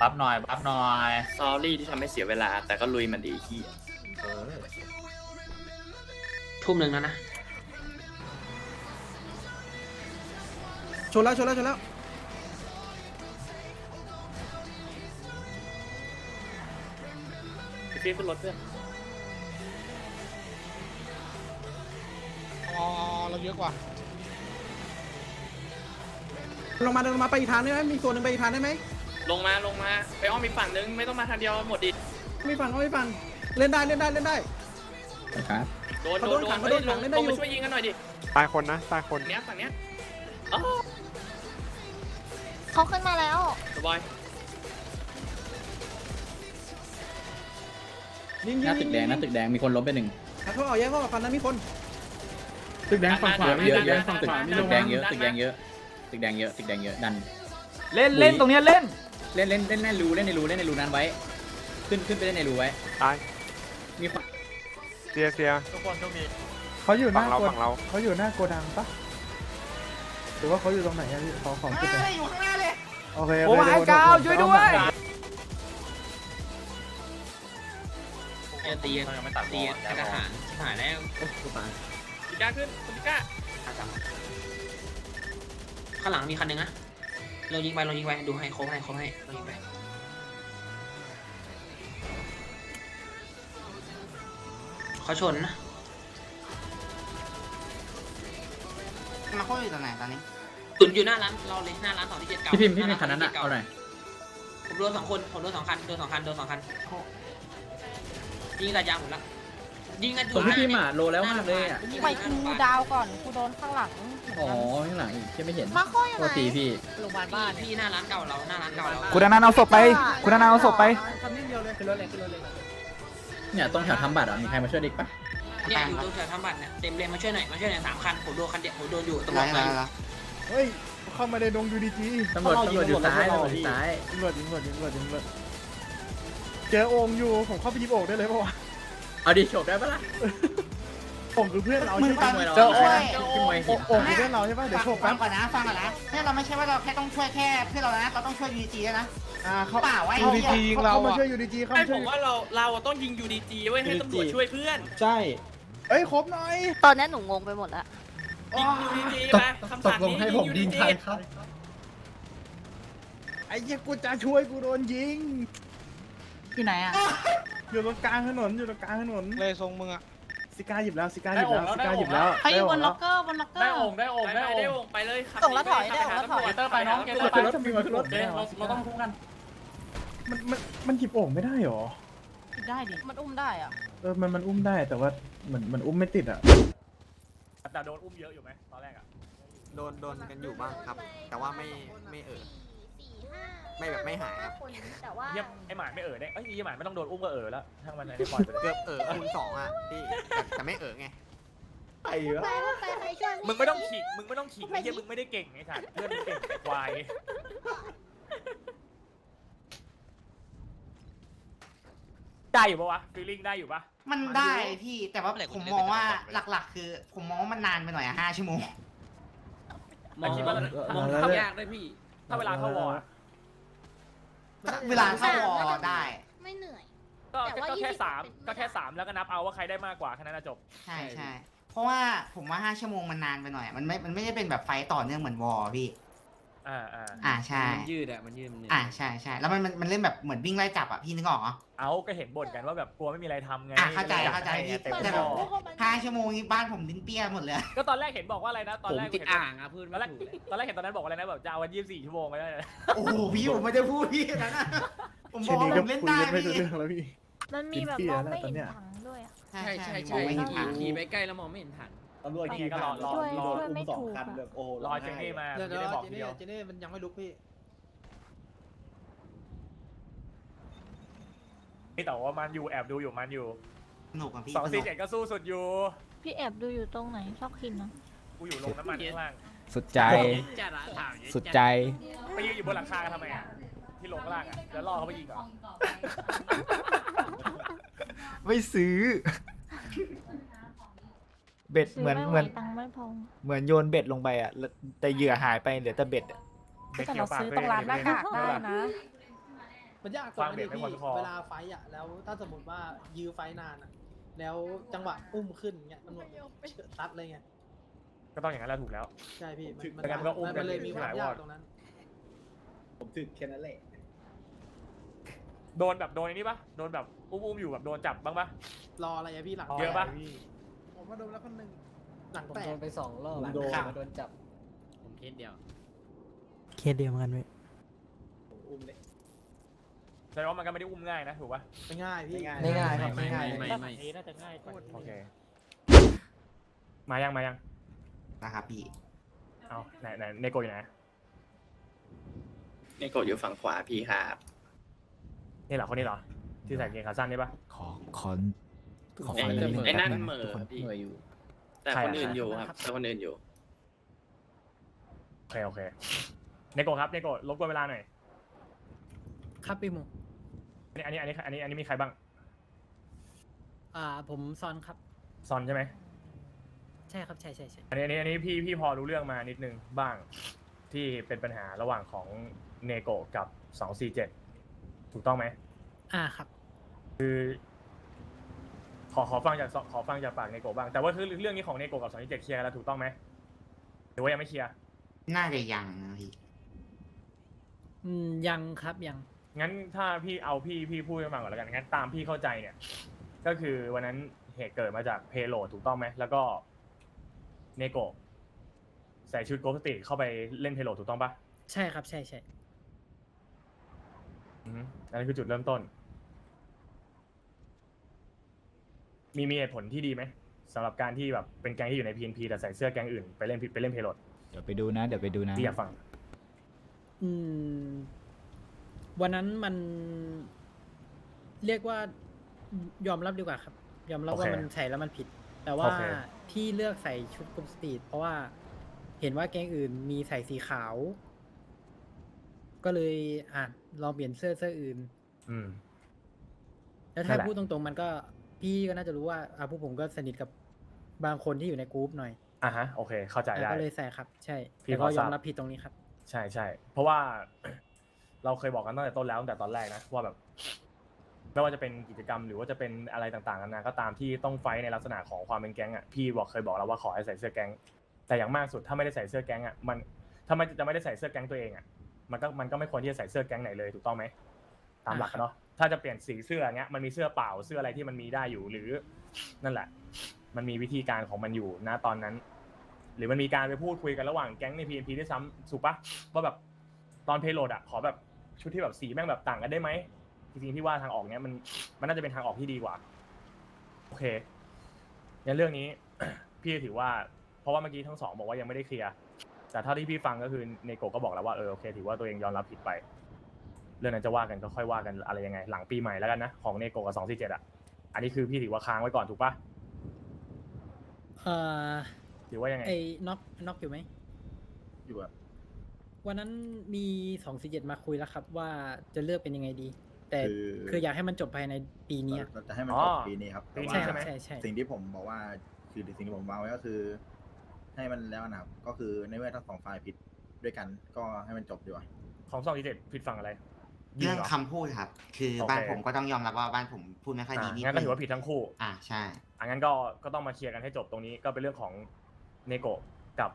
บัฟหน่อยบัฟหน่อยซอรี่ที่ทำให้เสียเวลา แต่ก็ลุยมันดีที่เออทุ่มหนึ่งแล้วนะ ชนแล้วชนแล้วชนแล้วพี่ขึ้นรถเพื่อนอ๋อเราเยอะกว่า ลงมาเดินลงมาไปอีกทางได้ไหมมีส่วนหนึ่งไปอีกทางได้ไหมลงมาลงมา ไปอ้อมอีกฝั่งนึงไม่ต้องมาทางเดียวหมดดิไม่ฟังก็ไม่ฟังเล่นได้เล่นได้เล่นได้ นะครับโดนเขาโดโดนนโดขันงเฮ้ยเขาโดนลขังงเล่นลได้งอยู่มาช่วยยิงกันหน่อยดิตายคนนะตายคนเนี้ยฝั่งเนี้ยอ๋อเขาขึ้นมาแล้วสบอยยิงหยิงน้าตึกแดงหน้าตึกแดงมีคนล้มไปหนึ่งเขาออกแย่งเขาออกฟันนั้นมีคน ตึกแดงฝั่งขวาเยอะเยอะฝั่งตึกตึกแดงเยอะตึกแดงเยอะ ตึกแดงเยอะตึกแดงเยอะดัน เล่นเล่นตรงเนี้ยเล่นเล่นเล่นเล่นในรูเล่นในรูเล่นในรูนั้นไว้ ขึ้นขึ้นไปเล่นในรูไว้ ตายมีความเสียเสียทุกคนต้องมีเขาอยู่หฝั่น้างเราโกฝั่งเราเขาอยู่หน้าโกดังปะหรือว่าเขาอยู่ตรงไหนอะพี่ขอของจุดไหนอยู่ข้างหน้าเลยโอเคโอ้ยกาวช่วยด้วยตีกันตีกันทหารชิบหายแล้วพี่ก้าขึ้นคุณพี่ก้า ข้างหลังมีคันหนึ่งนะเรายิงไปเรายิงไปดูให้โค้งให้โค้งให้เรายิงไปเขาชนนะมาเขาอยู่ตรงไหนตอนนี้ตุนอยู่หน้าร้านเราเลยหน้าร้านสองที่เจ็ดเก่าพี่พิมพ์พี่พิมพ์หคันนั้นอะสงที่จ็ดเอาหน่อยผมโดนสองคนผมโดนสองคันโดนสองคันโดนสองคันยิงระยางผมละ ยิงกันอยู่ผมพี่พิมพ์หน้าอะโลแล้วมากเลยอะ ไปกูดาวก่อนกูโดนข้างหลังอ๋อข้างหลังอีกที่ไม่เห็นมาโค้อยู่โทไหนษทีพี่ โรงพยาบาลบ้านพี่หน้าร้านเก่าเราหน้าร้านเก่าเราคุณอนันต์เอาศพไป คุณอนันต์เอาศพไปคันนี้เดียวเลยขึ้นรถเลยขึ้นรถเลยเนี่ยตรงแถวทำบัตรอะมีใครมาช่วยดิกปะเนี่ยอยู่ตรงแถวทำบัตรเนี่ยเต็มเลยมาช่วยหน่อยมาช่วยหน่อยสามคันผมโดนคันเดียวผมโดนอยู่ตำรไรวจไรมาอยู่ไรเฮ้ย เข้ามาในดงยูดีจีตำรวจตำรวจอยู่ซ้ายตำรวจอยู่ซ้ายตำรวจยิงตำรวจยิงตำรวจยิงตำรวจเจอโอ่งอยู่ ผมเข้าไปหยิบโอ่งได้เลยปะวะ เอาดิโฉบได้ปะล่ะโอ่งคือเพื่อนเรามึงใช่ฟัปะงเจอโอ่งช่วยขึ้นมวยโอ่งโอ่งคือเพื่อนเราใช่ปะเดี๋ยวโชว์ฟัแป๊งบก่อนนะฟังก่อนนะเนี่ยเราไม่ใช่ว่าเราแค่ต้องช่วยแค่เพื่อนเรานะเราต้องช่วยยูจีด้วยนะ อ่าเขาเปล่าไว้ยูดีเหี้ยจีเขามาช่วยยูดีจีเขาไม่มาช่ผวยมว่าเราเราต้องยิง UDG ไว้ให้ตำรวจช่วยเพื่อนใช่ เอ้ยครบหน่อย ตอนนี้หนูงงไปหมดแล้วยิง UDG ตกมาคำตสั่กงลงนี้ให้ยิผงมยิง UDG ใครครับ ไอ้เหี้ยกูจะช่วยกูโดนยิง อยู่ไหนอะ อยู่ตรงกลางถนนอยู่ตรงกลางถนนเลยทรงมึงอะซิก้าหยิบแล้วซิก้าหยิบแล้วซิก้าหยิบแล้วเขาอยู่บนได้ล็แล้อกวเกอร์บนล็อกเกอได้ร์โอ่งได้โอ่งได้โอ่งได้โอ่งไปเลยขับส่งแล้วถอยขับได้โอ่งแล้วถอยขับเตอร์ไปน้องเกตเตอร์ไปขึ้นรถขึ้นรถขึ้นรถเดี๋ยวเราเราต้องคุ้มกันมันมันมันหยิบโอ่งไม่ได้หรอได้ดิมันอุ้มได้อะเออมันมันอุ้มได้แต่ว่าเหมือนมันอุ้มไม่ติดอะแต่โดนอุ้มเยอะอยู่ไหมตอนแรกอะโดนโดนกันอยู่บ้างครับ แต่ว่าไม่ไม่เออ ไม่แบบไม่หายครับแต่ว่าเยี่ยมไอหมายไม่เอ่อได้เอ้ยไอหมายไม่ต้องโดนอุ้มก็เอ่อแล้วทั้งมันได้ปล่อยไปเลยเกือบเออคูณสองอะที่แต่ไม่เออไง ไอ้วะมึงไม่ต้องขิงมึงไม่ต้องขิงไอ้เหี้ยมึงไม่ได้เก่งไอ้สัตว์เพื่อนมึงเก่งไอ้ควายได้อยู่ปะวะฟีลลิ่งได้อยู่ปะ มันได้พี่แต่ว่าผมมองว่าหลักๆ คือ ผมมองว่ามันนานไปหน่อยอะห้าชั่วโมงแต่คิดว่ามันมองถ้าแล้วยากด้วยพี่ ถ้าเวลาเข้าวอร์อะ เวลาเข้าวอได้ ไม่เหนื่อย ก็แต่ว่าก็แค่20สามเป็น ก็แค่สามแล้วก็นับเอาว่าใครได้มากกว่าแค่นั้นนะจบ ใช่ใช่เพราะว่าผมว่าห้าชั่วโมงมันนานไปหน่อยอะมันไม่มันไม่ได้เป็นแบบไฟต์ต่อเนื่องเหมือนวอร์พี่ อ่าอ่าอ่าใช่ มันยืดอะมันยืดมันยืดอ่าใช่ใช่แล้วมันมันมันเล่นแบบเหมือนวิ่งไล่จับอะพี่นึกออกเหรอ เอาก็เห็นบ่นกันว่าแบบกลัวไม่มีอะไรทำไงอะเข้าใจก็ลยอยกเข้าใจห้พี่ เต็มแต่ข้แบอบห้าชั่วโมงนี้บ้านผมลิ้นเปี้ยหมดเลย ก็ตอนแรกเห็นบอกว่าอะไรนะ ตอนผมแรกติดเห็นอ่างอะพูดตอนแรไม่กถูกเลยตอนแรกเห็นตอนนั้นบอกว่าอะไรนะแบบจะเอาวันยี่สิบสี่ชั่วโมงไปได้เลยโอ้โหพี่ผมไม่ได้พูดพี่นะนะผมบเช่อนกนี้ว่าก็ผมเล่นคุยได้กันไม่พี่รู้เรื่องแล้วพี่ มันมีแบบกินเปีมยองแล้วไม่ตอนเห็เนี้นยถังด้วยอะ ใช่ใช่ใช่ใช่มองใช่ไม่เห็นทาง ขี่ไปใกล้แล้วมองไม่เห็นทัน ตำรวจขี่ก็รอรอช่วยรอช่วยอุ้มไม่สองถูกคันอะ แบบโอ้รอเจนนี่มาเดี๋ยวไม่ได้บอกทีเดียวเจนนี่มันยังไม่ลุกพี่นี่แต่ว่ามันอยู่แอบดูอยู่มันอยู่สนุกอะพี่สองสนุสี่กเจ็ดก็สู้สุดอยู่พี่แอบดูอยู่ตรงไหนชอบคินนะกูอยู่ลงน้ำมันข้างล่างสุดใจจัดอะถามสุดใจ ไปยืนอยู่บนหลังคากันทำไมอะที่ลงข้างล่างอะแล้วล่อเขาไปยิงเหรอไม่ซื้อไป เบ็ดซื้อเหมือนไม่เหไหวมือน ตังค์ไม่พอเหมือนโยนเบ็ดลงไปอะแล้วแต่เหยื่อหายไปเหลือแต่เบ็ดอะเบ็ดแต่เกี่ยเราวปากซื้อตัตวรเองงร้านหน้ากากไม่ได้เป็นไรนะ มันยากตรงนั้นวางเบ็ดิดไม่พี่ควรคอเวลาไฟท์อะแล้วถ้าสมมติว่ายื้อไฟท์นานอะ แล้วจังหวะอุ้มขึ้นเงี้ยตำรวจเฉิดซัดเลยไงก็ต้องอย่างนั้นแหละถูกแล้ว ใช่พี่มันไม่งั้นก็อุ้มกันมันเลยมีความหลายยากวอร์ดตรงนั้น ผมถึกแค่นั้นแหละ โดนแบบโดนไอ้นี่ปะโดนแบบอุ้มๆอยู่แบบโดนจับบ้างปะรออะไรอะพี่หลัง เยอะปะ ผมมาโดนแล้วคนหนึ่งหลังผมแตโดกนไปสองรอบหลังขาโดนจับ ผมเคสเดียว เคสเดียวกันเว้ยผมอุ้มเลย แสดงว่ามันก็ไม่ได้อุ้มง่ายนะถูกปะไม่ง่ายพี่ไม่ง่ายครับไม่ง่ายไม่ ไม่ไม่น่าจะง่ายกว่าโอเค มายังมายัง นะครับพี่เอาไหนไหนเนโกอยู่ไหนนี่กดอยู่ฝั่งขวาพี่ครับ นี่เหรอคนนี้เหรอที่ใส่กางเกงขาสั้นนี่ปะขอขอ ขอไอ้ฟังเรื่องนี้ไอ้นั่นแป๊บงเหม่อทุกคนพี่เหนื่อยอยู่ แต่ใครคอะนอื่นอยู่ครับแต่คนอื่นอยู่โอเคโอเคเนโกครับเนโกรบกวนเวลาหน่อยครับพี่หมูอันนี้อันนี้อันนี้อันนี้อันนี้มีใครบ้าง อ่า ผมซอนครับซอนใช่ไหมใช่ครับใช่ใช่ใช่อันนี้อันนี้อันนี้พี่พี่พอรู้เรื่องมานิดนึงบ้าง ที่เป็นปัญหาระหว่างของเนโกกับสองสี่เจ็ดถูกต้องไหมอ่าครับ ขอขอฟังจากขอฟังจากปากเนโกบ้างแต่ว่าคือเรื่องนี้ของเนโกกับสองสี่เจ็ดเคลียร์กันแล้วถูกต้องไหมหรือว่ายังไม่เคลียร์น่าจะยังนะพี่อืมยังครับยังงั้นถ้าพี่เอาพี่พี่พูดให้ฟังก่อนแล้วกันงั้นตามพี่เข้าใจเนี่ย ก็คือวันนั้นเหตุเกิดมาจากเพโลถูกต้องไหมแล้วก็เนโกใส่ชุดโกสติเข้าไปเล่นเพโลถูกต้องปะใช่ครับใช่ใช่อือฮึอันนั้นคือจุดเริ่มต้น มีมีเหตุผลที่ดีไหมสำหรับการที่แบบเป็นแก๊งที่อยู่ใน PNP แต่ใส่เสื้อแก๊งอื่นไปเล่นไปเล่นเพโลเดี๋ยวไปดูนะ เดี๋ยวไปดูนะพี่อยากฟัง อืม วันนั้นมันเรียกว่ายอมรับดีกว่าครับ ยอมรับโอเคว่ามันใส่แล้วมันผิด แต่ว่าโอเค พี่เลือกใส่ชุดกรุ๊ปสตรีทเพราะว่าเห็นว่าแก๊งอื่นมีใส่สีขาว ก็เลยอะลองเปลี่ยนเสื้อเสื้ออื่น อืม แล้วนั่ถ้านแหละ พูดตรงๆมันก็ พี่ก็น่าจะรู้ว่าอะพวกผมก็สนิทกับบางคนที่อยู่ในกรุ๊ปหน่อยอะฮะโอเค เข้าใจได้ ก็เลยใส่ครับ ใช่พี่แต่พก็อยทราอบมรับผิดตรงนี้ครับ ใช่ใช่เพราะว่า เราเคยบอกกันตั้งแต่ต้นแล้วตั้งแต่ตอนแรกนะว่าแบบไม่ว่าจะเป็นกิจกรรมหรือว่าจะเป็นอะไรต่างๆนานาก็ตามที่ต้องไฟท์ในลักษณะของความเป็นแก๊งอะพี่บอกเคยบอกแล้วว่าขอให้ใส่เสื้อแก๊ง แต่อย่างมากสุดถ้าไม่ได้ใส่เสื้อแก๊งอะมันถ้าไม่จะไม่ได้ใส่เสื้อแก๊งตัวเองอะมันก็มันก็ไม่ควรที่จะใส่เสื้อแก๊งไหนเลยถูกต้องไหมตามหลักอะเนาะ ถ้าจะเปลี่ยนสีเสื้อเงี้ยมันมีเสื้อเปล่าเสื้ออะไรที่มันมีได้อยู่หรือนั่นแหละ มันมีวิธีการของมันอยู่นะตอนนั้น หรือมันมีการไปพูดคุยกันระหว่างแก๊งใน PNP ด้วยซ้ำถูกปะว่าแบบตอนเพลโหลดอะขอแบบชุดที่แบบสีแม่งแบบต่างกันได้ไหมจริงๆที่ว่าทางออกเนี้ยมันมันน่าจะเป็นทางออกที่ดีกว่า โอเคในเรื่องนี้ พี่ถือว่า เพราะว่าเมื่อกี้ทั้งสองบอกว่ายังไม่ได้เคลียร์แต่เท่าที่พี่ฟังก็คือเนโกะก็บอกแล้วว่าเออโอเค ถือว่าตัวเองยอมรับผิดไป เรื่องนั้นจะว่ากันก็ค่อยว่ากันอะไรยังไง หลังปีใหม่แล้วกันนะของเนโกะกับสองสี่เจ็ดอะอันนี้คือพี่ถือว่าค้างไว้ก่อนถูกปะเอ่อถือว่ายังไงไอ้น็อกน็อกอยู่ไหมอยู่อะวันนั้นมีสองสี่เจ็ดมาคุยแล้วครับ ว่าจะเลือกเป็นยังไงดี แต่คือคืออยากให้มันจบภายในปีนี้อะเราจะให้มันอ๋จอบปีนี้ครับแต่ปีนี้ใช่ว่าครับไหมใช่ใช่ สิ่งที่ผมบอกว่าคือสิ่งที่ผมวางไว้ก็คือ ให้มันแล้วนะครับก็คือในเมื่อทั้งสองฝ่ายผิดด้วยกัน ก็ให้มันจบดีกว่าของสองสี่เจ็ดผิดฝั่งอะไร ยิเรื่องหคำพูดครับ คือโอเค บ้านผมก็ต้องยอมรับว่าบ้านผมพูดไม่ค่อยดีอ่านิดงั้นก็นึถือว่าผิดทั้งคู่อ่าใช่ อะงั้นก็ก็ต้องมาเคลียร์กันให้จบตรงนี้ก็เป็นเรื่องของเนโกะกับ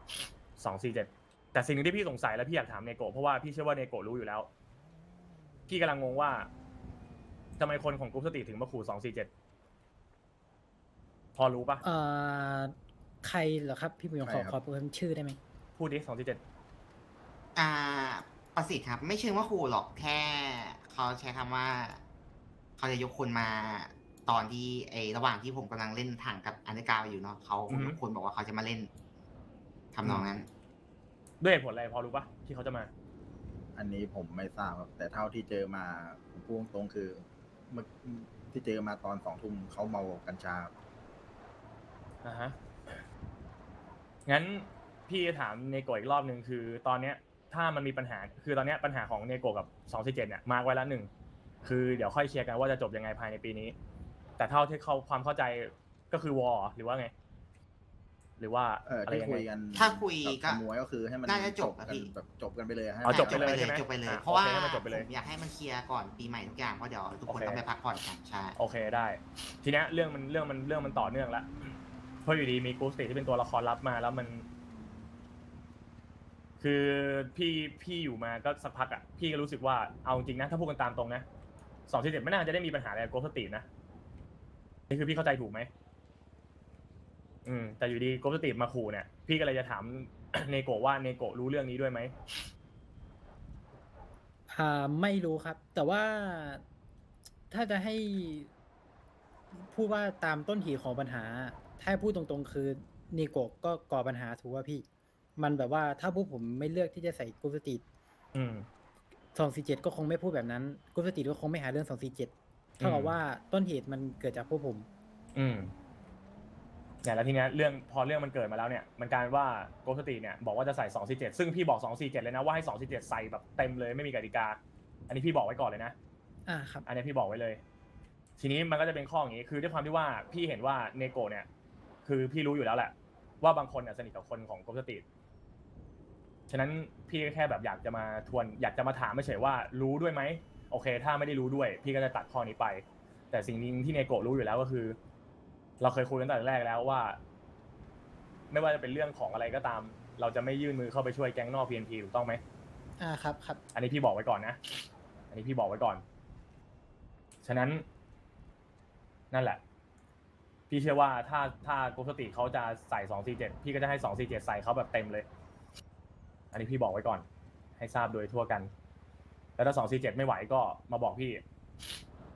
สองสี่เจ็ดแต่สิ่งหนึงที่พี่สงสัยและพี่อยากถามเนโกะเพราะว่าพี่เชื่อว่าเนโกะรู้อยู่แล้ว พี่กำลังงงว่าทำไมคนของกรุ๊ปสติถึงมาขู่สองสี่เจ็ดพอรู้ปะ เอ่อใครเหรอครับ พี่บุญยงขอใครครับ ขอเพิ่มชื่อได้ไหมพูดดิสองสี่เจ็ดอ่า ประสิทธิ์ครับ ไม่เชิงว่าขู่หรอกแค่เขาใช้คำว่า เขาจะยกคนมาตอนที่ไอระหว่างที่ผมกำลังเล่นถังกับอันเดอร์กราวด์อยู่เนาะเขายกคนบอกว่าเขาจะมาเล่นทำนองนั้น ด้วยเหตุผลอะไรพอรู้ปะที่เขาจะมา อันนี้ผมไม่ทราบครับแต่เท่าที่เจอมาผมพูดตรงๆคือเมื่อที่เจอมาตอนสองทุ่มเขาเมากัญชาครับอ่าฮะ งั้นพี่จะถามเนโกะอีกรอบหนึ่งคือ ตอนเนี้ย ถ้ามันมีปัญหาคือตอนเนี้ยปัญหาของเนโกะกับสองสี่เจ็ดเนี่ยมาร์กไว้แล้วหนึ่งคือเดี๋ยวค่อยเคลียร์กันว่าจะจบยังไงภายในปีนี้ แต่เท่าที่เขาความเข้าใจก็คือวอหรือว่าไง หรือว่าเอออะไรที่ยังคุไง ยกันถ้าคุยก็บมวยก็คือให้มันน่าจะจบอะกันพี่แบบจบกันไปเลยให้อ๋อมันจบไปเลยจบใช่ไหมจบไปเลย อะเพราะว่าโอเคให้มันจบไปเลยผมอยากให้มันเคลียร์ก่อนปีใหม่ทุกอย่างเพราะเดี๋ยวทุกคนโอเค ต้องไปพักผ่อนกันใช่ โอเคได้ ทีเนี้ยเรื่องมันเรื่องมันเรื่องมันต่อเนื่องละเพราะอยู่ดีมีกูสติที่เป็นตัวละครลับมาแล้วมัน คือพี่พี่อยู่มาก็สักพักอะพี่ก็รู้สึกว่าเอาจริงนะถ้าพูดกันตามตรงนะสองสี่เจ็ดไม่น่าจะได้มีปัญหาอะไรกับโกสตินะนี่คือพี่เข้าใจถูกไหมอืมแต่อยู่ดีโกสติมาขู่เนี่ยพี่ก็เลยจะถามเนโกะว่าเนโกะรู้เรื่องนี้ด้วยไหมอ่าไม่รู้ครับ แต่ว่าถ้าจะให้พูดว่าตามต้นเหตุของปัญหา ถ้าพูดตรงๆ คือเนโกะก็ก่อปัญหาถูกว่าพี่ มันแบบว่าถ้าพวกผมไม่เลือกที่จะใส่กุสติอืม สองสี่เจ็ดก็คงไม่พูดแบบนั้นกุสติก็คงไม่หาเรื่องสองสี่เจ็ดเท่ากับว่าต้นเหตุมันเกิดจากพวกผม อืมเนี่ยแล้วทีเนี้ยเรื่องพอเรื่องมันเกิดมาแล้วเนี่ยมันกลายเป็นว่าโกสติเนี่ยบอกว่าจะใส่สองสี่เจ็ดซึ่งพี่บอกสองสี่เจ็ดเลยนะว่าให้สองสี่เจ็ดใส่แบบเต็มเลยไม่มีกติกา อันนี้พี่บอกไว้ก่อนเลยนะ อ่าครับ อันนี้พี่บอกไว้เลย ทีนี้มันก็จะเป็นข้ออย่างนี้คือด้วยความที่ว่าพี่เห็นว่าเนโกะเนี่ย คือพี่รู้อยู่แล้วแหละว่าบางคนเนี่ยสนิทกับคนของโกสติ ฉะนั้นพี่ก็แค่แบบอยากจะมาทวนอยากจะมาถามไม่เฉยๆว่ารู้ด้วยไหมโอเค ถ้าไม่ได้รู้ด้วย พี่ก็จะตัดข้อนี้ไป แต่สิ่งหนึงที่เนโกะรู้อยู่แล้วก็คือ เราเคยคุยกันตั้งแต่แรกแล้วว่า ไม่ว่าจะเป็นเรื่องของอะไรก็ตาม เราจะไม่ยื่นมือเข้าไปช่วยแก๊งนอก PNP ถูกต้องไหมอ่าครับครับ อันนี้พี่บอกไว้ก่อนนะ อันนี้พี่บอกไว้ก่อน ฉะนั้น นั่นแหละ พี่เชื่อว่าถ้าถ้าโกสติเขาจะใส่สองสี่เจ็ดพี่ก็จะให้สองสี่เจ็ดใส่เขาแบบเต็มเลย อันนี้พี่บอกไว้ก่อน ให้ทราบโดยทั่วกัน แล้วถ้าสองสี่เจ็ดไม่ไหวก็มาบอกพี่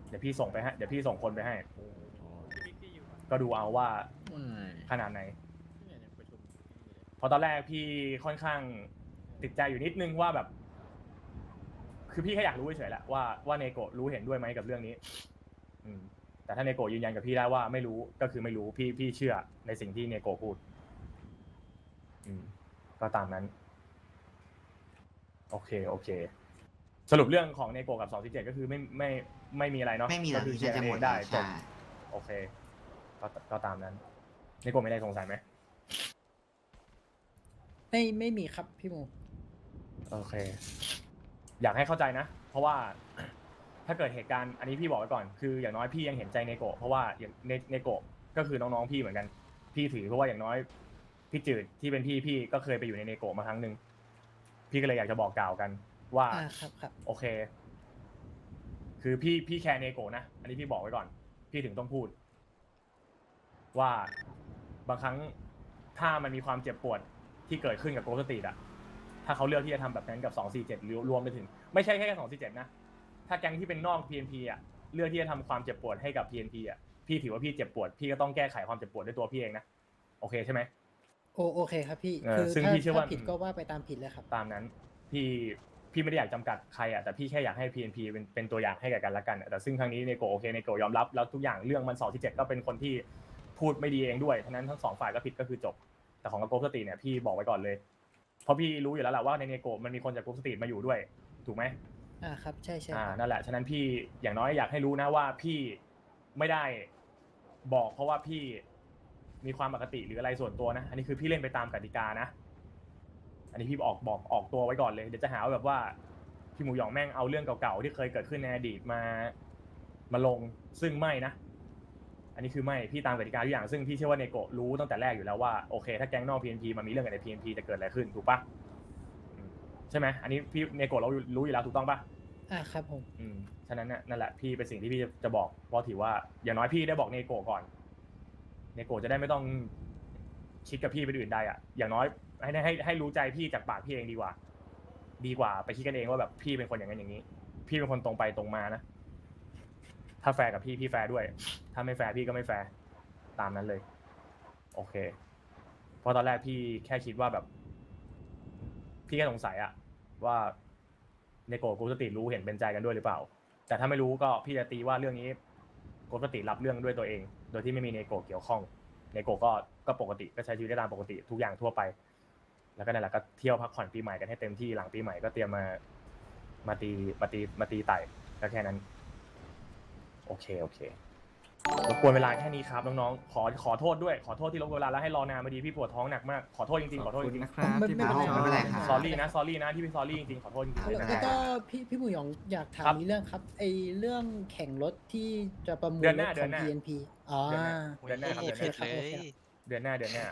เดี๋ยวพี่ส่งไปให้เดี๋ยวพี่ส่งคนไปให้ ก็ดูเอาว่าขนาดไหน เพราะตอนแรกพี่ค่อนข้างติดใจอยู่นิดนึงว่าแบบ คือพี่แค่อยากรู้เฉยๆแหละว่าว่าเนโกะรู้เห็นด้วยไหมกับเรื่องนี้ อืม แต่ถ้าเนโกะยืนยันกับพี่ได้ว่าไม่รู้ก็คือไม่รู้พี่พี่เชื่อในสิ่งที่เนโกะพูด อืม ก็ตามนั้น โอเคโอเค สรุปเรื่องของเนโกะกับสองสี่เจ็ดก็คือไม่ไม่ไม่มีอะไรเนาะไม่มีก็แล้วคือพี่เคลียร์น่าจะกันหเอมดงได้จใช่บโอเคก็ก็ตามนั้นเนโกะมีอะไรสงสัยไหมไม่ไม่มีครับพี่โม โอเค อยากให้เข้าใจนะ เพราะว่า ถ้าเกิดเหตุการณ์อันนี้พี่บอกไว้ก่อนคืออย่างน้อยพี่ยังเห็นใจเนโกะเพราะว่าอย่างเนเนโกะก็คือน้องๆพี่เหมือนกัน พี่ถือเพราะว่าอย่างน้อยพี่จืดที่เป็นพี่พี่ก็เคยไปอยู่ในเนโกะมาครั้งหนึ่ง พี่ก็เลยอยากจะบอกกล่าวกัน ว่าอ่าครับครับ โอเค คือพี่พี่แคร์เนโกะนะ อันนี้พี่บอกไว้ก่อน พี่ถึงต้องพูด ว่าบางครั้งถ้ามันมีความเจ็บปวดที่เกิดขึ้นกับโกสตีดอะถ้าเขาเลือกที่จะทำแบบนั้นกับสองสี่เจ็ดรวมไปถึง ไม่ใช่แค่สองสี่เจ็ดนะ ถ้าแก๊งที่เป็นนอก PNP อะเลือกที่จะทำความเจ็บปวดให้กับ PNP อะพี่ถือว่าพี่เจ็บปวด พี่ก็ต้องแก้ไขความเจ็บปวดด้วยตัวพี่เองนะ โอเคใช่ไหม โอโอเคครับพี่เออคือซึ่งถ้าพี่เชื่อว่า ถ้าผิดก็ว่าไปตามผิดเลยครับ ตามนั้นพี่พี่ไม่ได้อยากจำกัดใครอะแต่พี่แค่อยากให้ PNP เป็นเป็นตัวอย่างให้กับกันและกันอะแต่ซึ่งครั้งนี้เนโกะโอเคเนโกะยอมรับแล้วทุกอย่างเรื่องมันสองที่เจ็ดก็เป็นคนที่พูดไม่ดีเองด้วยทั้งนั้นทั้งสองฝ่ายก็ผิดก็คือจบ แต่ของกรุ๊ปสตรีเนี่ยพี่บอกไว้ก่อนเลย เพราะพี่รู้อยู่แล้วแหละว่าในเนโกะมันมีคนจากกรุ๊ปสตรีมาอยู่ด้วย ถูกไหม อ่าครับ ใช่ใช่อ่าครับนั่นแหละ ฉะนั้นพี่อย่างน้อยอยากให้รู้นะว่าพี่ไม่ได้บอกเพราะว่าพี่ มีความปกติหรืออะไรส่วนตัวนะ อันนี้คือพี่เล่นไปตามกติกานะ อันนี้พี่ออกบอกออกตัวไว้ก่อนเลยเดี๋ยวจะหาว่าแบบว่าพี่หมูหยองแม่งเอาเรื่องเก่าๆที่เคยเกิดขึ้นในอดีตมา มาลงซึ่งไม่นะ อันนี้คือไม่พี่ตามกติกาทุกอย่างซึ่งพี่เชื่อว่าเนโกะรู้ตั้งแต่แรกอยู่แล้วว่าโอเค ถ้าแก๊งนอก PNP มันมีเรื่องกับใน PNP จะเกิดอะไรขึ้นถูกปะอืมใช่ไหมอันนี้พี่เนโกะเรารู้อยู่แล้วถูกต้องปะ อ่าครับผม อืม ฉะนั้นน่ะนั่นแหละพี่เป็นสิ่งที่พี่จะจะบอก เพราะถือว่าอย่างน้อยพี่ได้บอกเนโกะก่อน เนโกะจะได้ไม่ต้องคิดกับพี่เป็นอื่นใดอะอย่างน้อยให้ให้ให้รู้ใจพี่จากปากพี่เองดีกว่า ดีกว่าไปคิดกันเองว่าแบบพี่เป็นคนอย่างนั้นอย่างนี้ พี่เป็นคนตรงไปตรงมานะถ้าแฟร์กับพี่พี่แฟร์ด้วย ถ้าไม่แฟร์พี่ก็ไม่แฟร์ตามนั้นเลย โอเคเพราะตอนแรกพี่แค่คิดว่าแบบ พี่แค่สงสัยอะว่าเนโกะกูสติรู้เห็นเป็นใจกันด้วยหรือเปล่า แต่ถ้าไม่รู้ก็พี่จะตีว่าเรื่องนี้กูสติรับเรื่องด้วยตัวเอง โดยที่ไม่มีเนโกะเกี่ยวข้อง เนโกะก็ก็ปกติก็ใช้ชีวิตได้ตามปกติทุกอย่างทั่วไป แล้วก็นั่นแหละก็เที่ยวพักผ่อนปีใหม่กันให้เต็มที่หลังปีใหม่ก็เตรียมมามาตีมาตีมาตีไต่ก็แค่นั้น โอเคโอเค รบกวนเวลาแค่นี้ครับน้องๆ ขอขอโทษด้วย ขอโทษที่รบกวนเวลาแล้วให้รอนานมาดีพี่ปวดท้องหนักมาก ขอโทษจริงๆ ขอโทษจริงไม่ไม่เป็นไรไม่เป็นไรครับๆ s อรี่นะ s อรี่นะที่พี่ s อรี่จริงๆ ขอโทษจริงไม่เป็นไร แล้วก็พี่พี่หมูหยองอยากถามครับมีเรื่องครับไอเรื่องแข่งรถที่จะประมูลเดือนหรน้าถเดืขออนง หน้า PNP อ๋อ เดือนหน้าครับโอเดือนหเคน้าครับโอเคครับเดือนหน้าเดือนหน้า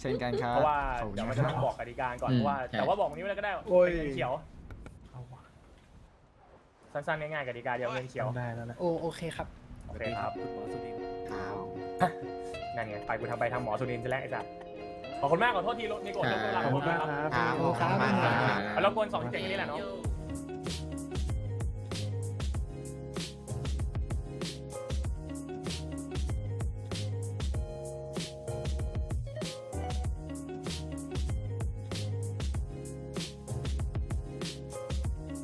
เช่นกันครับเพราะว่าขอบคุณเดี๋ยวมันคจะรับต้องบอกกติกาก่อนอืมเพราะว่าใช่แต่ว่าบอกวันนี้ไม่ได้ก็ได้โอ้ย เป็นเงินเขียวสั้นๆง่ายๆกติกาเดียวเงินเขียว ได้แล้วนะโอโอเคครับ โอเคครับครับนั่นไงไปกูทำไปทำหมอสุนินทร์จะแรกไอ้สัสขอบคุณมากขอโทษทีรถนี่กดรถเวลาขอบคุณมากครับ ครับขอบคุณมากครับ เอารบกวนสองเจ็ดแค่นี้แหละเนาะโย่